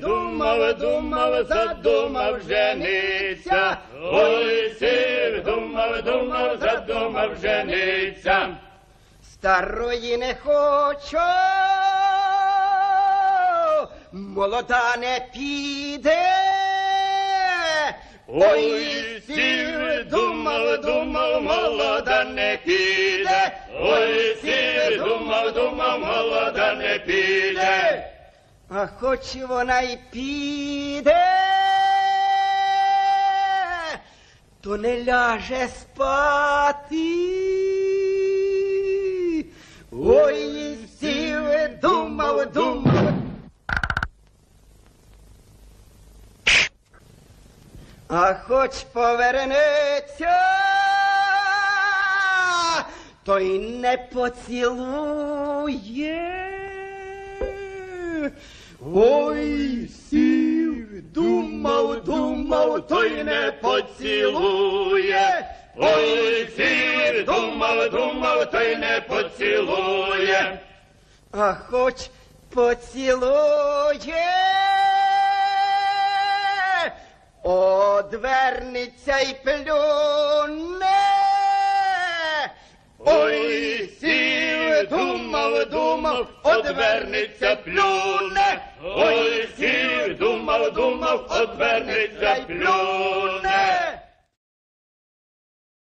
Думав, думав, задумав жениться, Ой, сів, думав, думав, задумав жениться. Старої не хочу, молода не піде. Ой, сів, думав, думав, молода не піде. Ой, сів, думав, думав, молода не піде. А хоч вона й піде, то не ляже спати. Ой, сів, думав, думав. А хоч повернеться, то й не поцілує. Ой, сів, думав, думав, то й не поцілує. Ой, сів, думав, думав, то й не поцілує. А хоч поцілує, одвернеться й плюне. Ой, сів, думав, думав, одвернеться плюне. Ой, сів, думав, думав, одвернеться плюне.